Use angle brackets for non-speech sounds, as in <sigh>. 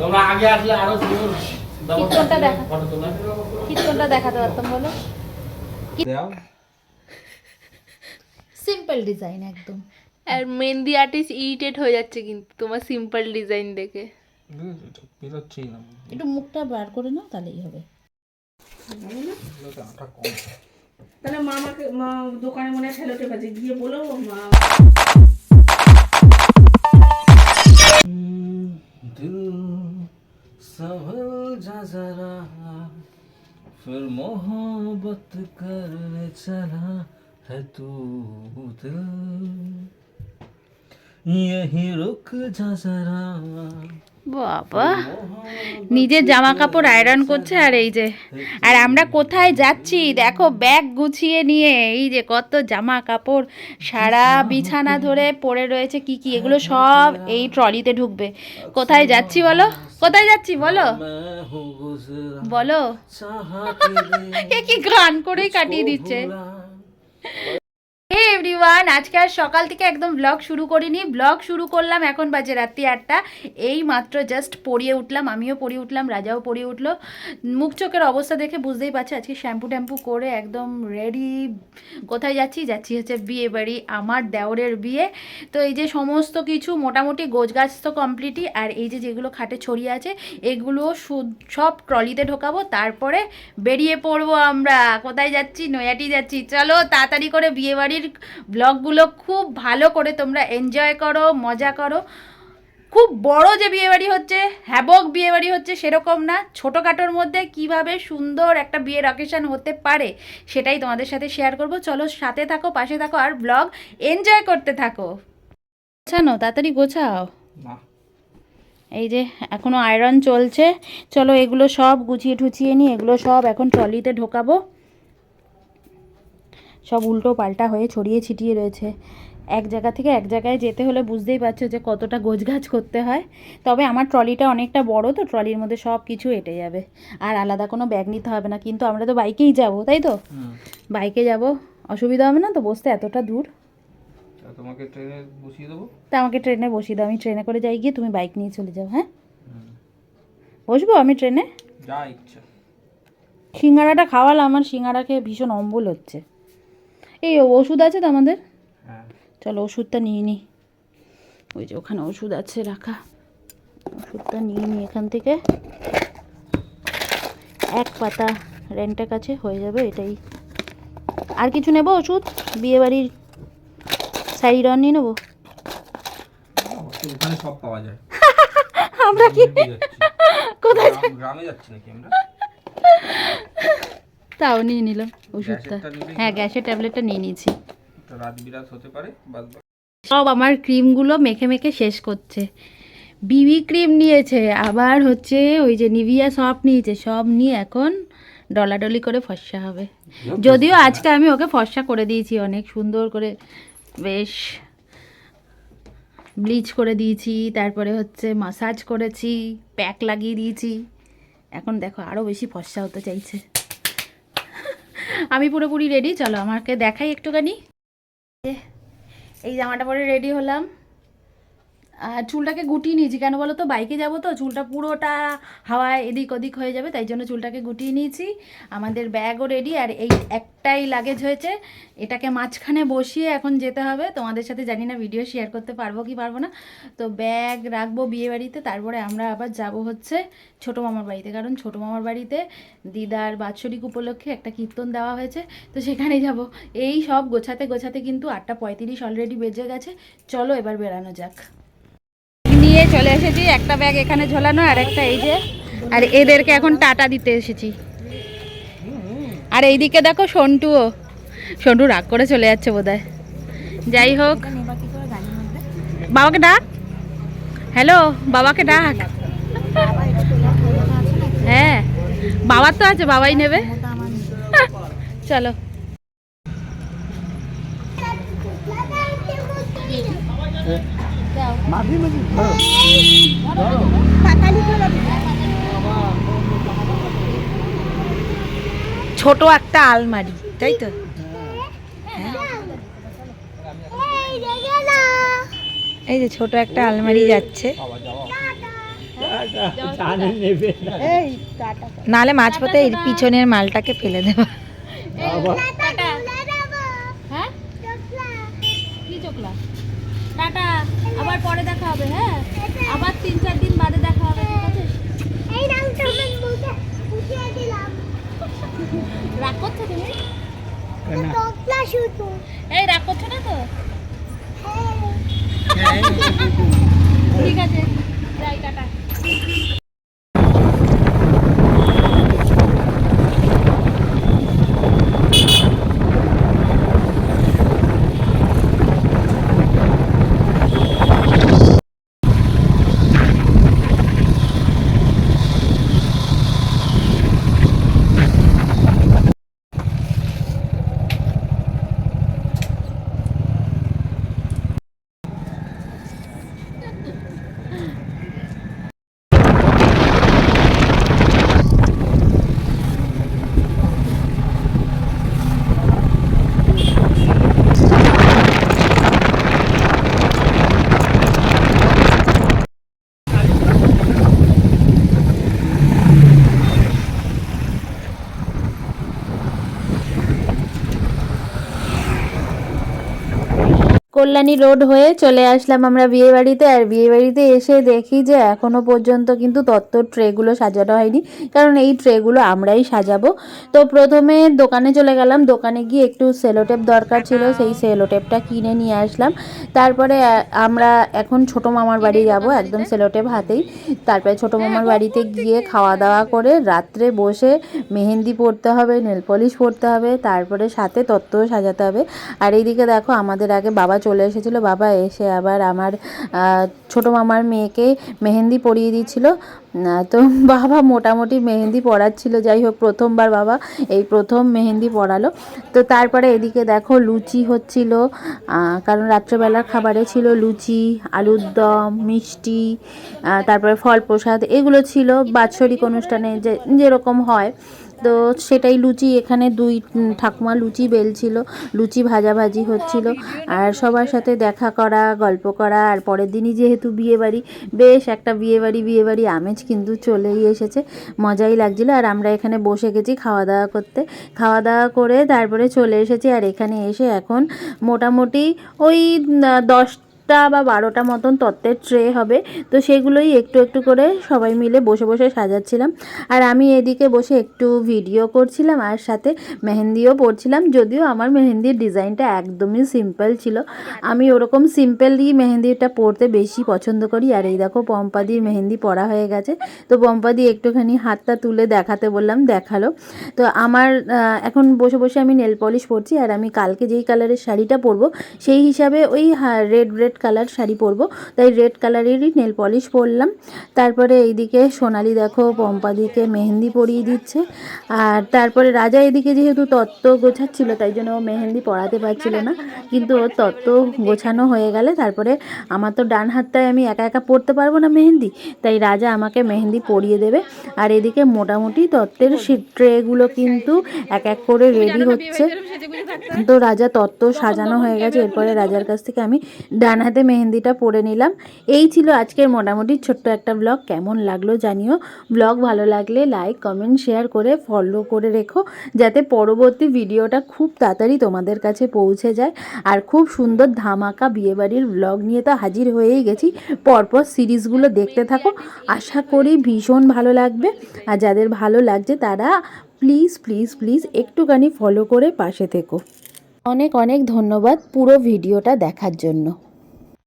তোমরা আগে আসলে আরও কীর্তনটা দেখা। কীর্তনটা দেখাতে পারতাম বলো। সিম্পল ডিজাইন একদম। আর মেহেন্দি আর্টিস্ট ইরিটেট হয়ে যাচ্ছে কিন্তু তোমার সিম্পল ডিজাইন দেখে। একটু মুখটা বার করে নাও তাহলেই হবে। তাহলে মা আমাকে মা দোকানে মনে হয় ঠেলো টেপাচ্ছে গিয়ে বলো মা दिल संभल जा जरा, फिर मोहब्बत कर चला है तू दिल। यही रुक जा जरा। বাবা নিজের জামা কাপড় আয়রন করছে আর এই যে আর আমরা কোথায় যাচ্ছি? দেখো ব্যাগ গুছিয়ে নিয়ে এই যে কত জামা কাপড় সারা বিছানা ধরে পড়ে রয়েছে কি কি এগুলো সব এই ট্রলিতে ঢুকবে। কোথায় যাচ্ছি বলো? কোথায় যাচ্ছি বলো? বলো। <laughs> কি গান করেই কাটিয়ে দিচ্ছে। এভরিওয়ান আজকে আর সকাল থেকে একদম ব্লগ শুরু করিনি। ব্লগ শুরু করলাম এখন বাজে রাত্রি আটটা। এই মাত্র জাস্ট পড়িয়ে উঠলাম, আমিও পড়িয়ে উঠলাম, রাজাও পড়িয়ে উঠল। মুখ চোখের অবস্থা দেখে বুঝতেই পারছ, আজকে শ্যাম্পু ট্যাম্পু করে একদম রেডি কোথায় যাচ্ছি? যাচ্ছি হচ্ছে বিয়ে বাড়ি, আমার দেওরের বিয়ে। তো এই যে সমস্ত কিছু মোটামুটি গোছগাছ তো কমপ্লিটই আর এই যে যেগুলো খাটে ছড়িয়ে আছে, এগুলো সব ট্রলিতে ঢোকাবো। তারপরে বেরিয়ে পড়ব আমরা। কোথায় যাচ্ছি? নয়াটি যাচ্ছি। চলো তাড়াতাড়ি করে বিয়ে বাড়ির ব্লগগুলো খুব ভালো করে তোমরা এনজয় করো মজা করো। খুব বড় যে বিয়েবাড়ি হচ্ছে হ্যাবক বিয়েবাড়ি হচ্ছে সেরকম না। ছোটোখাটোর মধ্যে কীভাবে সুন্দর একটা বিয়ের অকেশন হতে পারে সেটাই তোমাদের সাথে শেয়ার করব। চলো সাথে থাকো পাশে থাকো আর ব্লগ এনজয় করতে থাকো। গোছানো তাড়াতাড়ি গোছাও। এই যে এখনও আয়রন চলছে। চলো এগুলো সব গুছিয়ে ঠুচিয়ে নিই এগুলো সব এখন ট্রলিতে ঢোকাবো। সব উল্টো পাল্টা হয়ে ছড়িয়ে ছিটিয়ে রয়েছে। এক জায়গা থেকে এক জায়গায় যেতে হলে বুঝতেই পারছ যে কতটা গোছগাছ করতে হয়। তবে আমার ট্রলিটা অনেকটা বড় তো ট্রলির মধ্যে সব কিছু এঁটে যাবে। আর আলাদা কোনো ব্যাগ নিতে হবে না কিন্তু আমরা তো বাইকেই যাব তাই তো? বাইকে যাব অসুবিধা হবে না তো? বসতে এতটা দূর। তা তোমাকে ট্রেনে বসিয়ে দেবো? তা আমাকে ট্রেনে বসিয়ে দাও আমি ট্রেনে করে যাই গিয়ে তুমি বাইক নিয়ে চলে যাও হ্যাঁ? বসবো আমি ট্রেনে? যা ইচ্ছা। সিঙ্গারাটা খাওয়ালাম আমার সিঙ্গারা খেয়ে ভীষণ অম্বল হচ্ছে। এই ওষুধ আছে তো আমাদের? হ্যাঁ। চলো ওষুধটা নিয়ে নিই ওই যে ওখানে ওষুধ আছে রাখা। ওষুধটা নিয়ে নিই এখান থেকে। এক পাতা রেন্টের কাছে হয়ে যাবে এটাই। আর কিছু নেব ওষুধ? বিয়েবাড়ির শাড়ি রন নিয়ে নেব? ওখানে সব পাওয়া যায়। <laughs> আমরা কি কোথায় গ্রামে যাচ্ছি নাকি আমরা? তাও নিয়ে নিলাম ওষুধটা। হ্যাঁ গ্যাসের ট্যাবলেটটা নিয়ে নিয়েছি। একটা রাত বিরাত হতে পারে সব আমার ক্রিমগুলো মেখে মেখে শেষ করছে। বিবি ক্রিম নিয়েছে আবার হচ্ছে ওই যে নিভিয়া সফট নিয়েছে সব নিয়ে এখন ডলাডলি করে ফর্সা হবে। যদিও আজকে আমি ওকে ফর্সা করে দিয়েছি অনেক সুন্দর করে বেশ ব্লিচ করে দিয়েছি তারপরে হচ্ছে মাসাজ করেছি প্যাক লাগিয়ে দিয়েছি। এখন দেখো আরও বেশি ফর্সা হতে চাইছে। আমি পুরোপুরি রেডি চলো আমাকে দেখাই একটুখানি। এই জামাটা পরে রেডি হলাম। চুলটাকে গুটিয়ে নিয়েছি। কেন বলো তো? বাইকে যাব তো, চুলটা পুরোটা হাওয়ায় এদিক ওদিক হয়ে যাবে, তাই জন্য চুলটাকে গুটিয়ে নিয়েছি। আমাদের ব্যাগও রেডি আর এই একটাই লাগেজ হয়েছে। এটাকে মাঝখানে বসিয়ে এখন যেতে হবে। তোমাদের সাথে জানি না ভিডিও শেয়ার করতে পারব কি পারব না। তো ব্যাগ রাখব বিয়ে বাড়িতে, তারপরে আমরা আবার যাব হচ্ছে ছোটো মামার বাড়িতে। কারণ ছোটো মামার বাড়িতে দিদার বাৎসরিক উপলক্ষে একটা কীর্তন দেওয়া হয়েছে। তো সেখানে যাব। এই সব গোছাতে গোছাতে কিন্তু আটটা পঁয়ত্রিশ অলরেডি বেজে গেছে। চলো এবার বেরানো যাক। চলে এসেছি, একটা ব্যাগ এখানে ঝোলানো, আর একটা এই যে। আর এদেরকে এখন টাটা দিতে এসেছি। আর এইদিকে দেখো সন্টুও। সন্টু রাগ করে চলে যাচ্ছে বোধহয়। যাই হোক। বাবাকে ডাক। হ্যালো, বাবাকে ডাক। হ্যাঁ বাবার তো আছে, বাবাই নেবে। চলো। ছোট একটা আলমারি তাই তো? এই যে ছোট একটা আলমারি যাচ্ছে। নালে মাঝপথে এই পিছনের মালটাকে ফেলে দেবা। হ্যাঁ? চোখলা? টাটা। আবার পরে দেখা হবে হ্যাঁ? আবার তিন চার দিন বাদে দেখা হবে ঠিক আছে? রাগ করছ তুমি? এই রাগ করছ না তো? ঠিক আছে যাই টাটা। কল্যাণী রোড হয়ে চলে আসলাম আমরা বিয়ে বাড়িতে আর বিয়ে বাড়িতে এসে দেখি যে এখনও পর্যন্ত কিন্তু তত্ত্ব ট্রেগুলো সাজানো হয়নি। কারণ এই ট্রেগুলো আমরাই সাজাবো। তো প্রথমে দোকানে চলে গেলাম। দোকানে গিয়ে একটু সেলোটেপ দরকার ছিল। সেই সেলোটেপটা কিনে নিয়ে আসলাম। তারপরে আমরা এখন ছোট মামার বাড়ি যাব। একদম সেলোটেপ হাতেই। তারপরে ছোট মামার বাড়িতে গিয়ে খাওয়া দাওয়া করে রাত্রে বসে মেহেন্দি পরতে হবে, নেল পলিশ পরতে হবে। তারপরে সাথে তত্ত্বও সাজাতে হবে। আর এইদিকে দেখো, আমাদের আগে বাবা চলে এসেছিল। বাবা এসে আবার আমার ছোট মামার মেয়েকে মেহেন্দি পরিয়ে দিচ্ছিল আহ, তো <laughs> বাবা মোটামুটি মেহেন্দি পড়াচ্ছিল যাই হোক প্রথমবার বাবা এই প্রথম মেহেন্দি পড়ালো তো তারপরে এদিকে দেখো লুচি হচ্ছিল। কারণ রাত্রেবেলার খাবারে ছিল লুচি আলুর দম মিষ্টি তারপরে ফল প্রসাদ এগুলো ছিল। বাৎসরিক অনুষ্ঠানে যে যেরকম হয়। তো সেটাই লুচি এখানে দুই ঠাকুমা লুচি বেলছিল লুচি ভাজাভাজি হচ্ছিল। আর সবার সাথে দেখা করা গল্প করা আর পরের দিনই যেহেতু বিয়েবাড়ি বেশ একটা বিয়ে বাড়ি বিয়ে আমেজ কিন্তু চলেই এসেছে। মজাই লাগছিল। আর আমরা এখানে বসে গেছি খাওয়া দাওয়া করতে। খাওয়া দাওয়া করে তারপরে চলে এসেছি। আর এখানে এসে এখন মোটামুটি ওই উম, দশটা বা বারোটা মতন তত্ত্বের ট্রে হবে। তো সেগুলোই একটু একটু করে সবাই মিলে বসে বসে সাজাচ্ছিলাম। আর আমি এদিকে বসে একটু ভিডিও করছিলাম আর সাথে মেহেন্দিও পরছিলাম। যদিও আমার মেহেন্দির ডিজাইনটা একদমই সিম্পল ছিল। আমি ওরকম সিম্পলই মেহেন্দিটা পরতে বেশি পছন্দ করি। আর এই দেখো পম্পাদির মেহেন্দি পরা হয়ে গেছে। তো পম্পাদি একটুখানি হাতটা তুলে দেখাতে বললাম, দেখাল। তো আমার এখন বসে বসে আমি নেল পলিশ পরছি। আর আমি কালকে যেই কালারের শাড়িটা পরবো, সেই হিসাবে ওই রেড রেড কালার শাড়ি পরবো। তাই রেড কালারেরই নেল পলিশ পরলাম। তারপরে এইদিকে সোনালি দেখো পম্পাদিকে মেহেন্দি পরিয়ে দিচ্ছে। আর তারপরে রাজা এদিকে যেহেতু তত্ত্ব গোছাচ্ছিল তাই জন্য ও মেহেন্দি পরাতে পারছিল না। কিন্তু ওর তত্ত্ব গোছানো হয়ে গেলে তারপরে আমার তো ডান হাতটায় আমি একা একা পরতে পারব না মেহেন্দি। তাই রাজা আমাকে মেহেন্দি পরিয়ে দেবে। আর এদিকে মোটামুটি তত্ত্বের ট্রেগুলো কিন্তু এক এক করে রেডি হচ্ছে। তো রাজা তত্ত্ব সাজানো হয়ে গেছে। এরপরে রাজার কাছ থেকে আমি ডান হাতে মেহেন্দিটা পরে নিলাম। এই ছিল আজকের মোটামুটি ছোট্ট একটা ব্লগ কেমন লাগল জানিও। ব্লগ ভালো লাগলে লাইক কমেন্ট শেয়ার করে ফলো করে রেখো, যাতে পরবর্তী ভিডিওটা খুব তাড়াতাড়ি তোমাদের কাছে পৌঁছে যায়। আর খুব সুন্দর ধামাকা বিয়েবাড়ির ব্লগ নিয়ে তো হাজির হয়েই গেছি। পরপর সিরিজগুলো দেখতে থাকো। আশা করি ভীষণ ভালো লাগবে। আর যাদের ভালো লাগছে তারা প্লিজ প্লিজ প্লিজ একটুখানি ফলো করে পাশে থেকো। অনেক অনেক ধন্যবাদ পুরো ভিডিওটা দেখার জন্য।